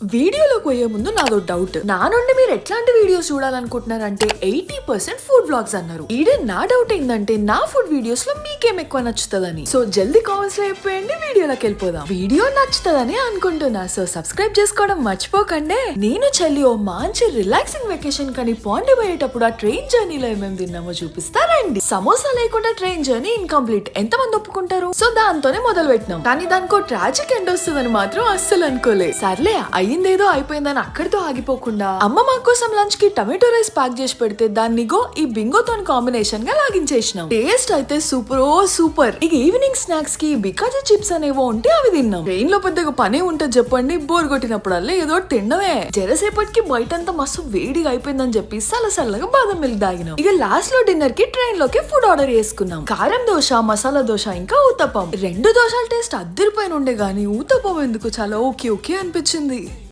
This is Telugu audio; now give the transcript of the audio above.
వీడియోలోకి పోయే ముందు నాదో డౌట్ నా నుండి మీరు ఎట్లాంటి వీడియోస్ చూడాలనుకుంటున్నారంటే ఎయిటీ పర్సెంట్ ఫుడ్ బ్లాగ్స్ అన్నారు. ఈడే నా డౌట్ ఏంటంటే నా ఫుడ్ వీడియోస్లో మీకేం ఎక్కువ నచ్చుతుందని. సో జల్దీ కామెంట్స్లో చెప్పేయండి వీడియోలోకి వెళ్ళిపోదాం. వీడియో నచ్చుతుందని అనుకుంటున్నా. సో సబ్స్క్రైబ్ చేసుకోవడం మర్చిపోకండి. నేను చెల్లి ఓ మంచి రిలాక్సింగ్ వెకేషన్ కానీ పాండి పోయేటప్పుడు ఆ ట్రైన్ జర్నీలో ఏమేమి తిన్నామో చూపిస్తారండి సమోసా లేకుండా ట్రైన్ జర్నీ ఇన్కంప్లీట్ ఎంత మంది ఒప్పుకుంటారు? సో దాంతోనే మొదలు పెట్టినాం కానీ దానికో ట్రాజిక్ ఎండ్ వస్తుందని మాత్రం అస్సలు అనుకోలే సర్లే అయిందేదో అయిపోయిందని అక్కడితో ఆగిపోకుండా అమ్మ మా కోసం లంచ్కి టమాటో రైస్ ప్యాక్ చేసి పెడితే దాన్నిగో ఈ బింగోతో కాంబినేషన్గా లాగించేసినాం. టేస్ట్ అయితే సూపర్ ఓ సూపర్. ఇక ఈవినింగ్ స్నాక్స్కి బికాజీ చిప్స్ అనేవో ఉంటే అవి తిన్నాం. ట్రైన్లో పెద్దగా పనే ఉంటుంది చెప్పండి బోర్ కొట్టినప్పుడల్లా ఏదో ఒకటి తినడమే. జరసేపటికి బయటంతా మస్తు వేడిగా అయిపోయిందని చెప్పి సలసల్లగా బాదం మిల్క్ తాగినాం. ఇక లాస్ట్లో డిన్నర్కి ట్రైన్లోకి ఫుడ్ ఆర్డర్ చేసుకున్నాం. కారం దోశ మసాలా దోశ ఇంకా ఊతప్పం. రెండు దోశల టేస్ట్ అద్దరిపోయిన ఉండే గానీ ఊతప్పం ఎందుకు చాలా ఓకే ఓకే అనిపించింది.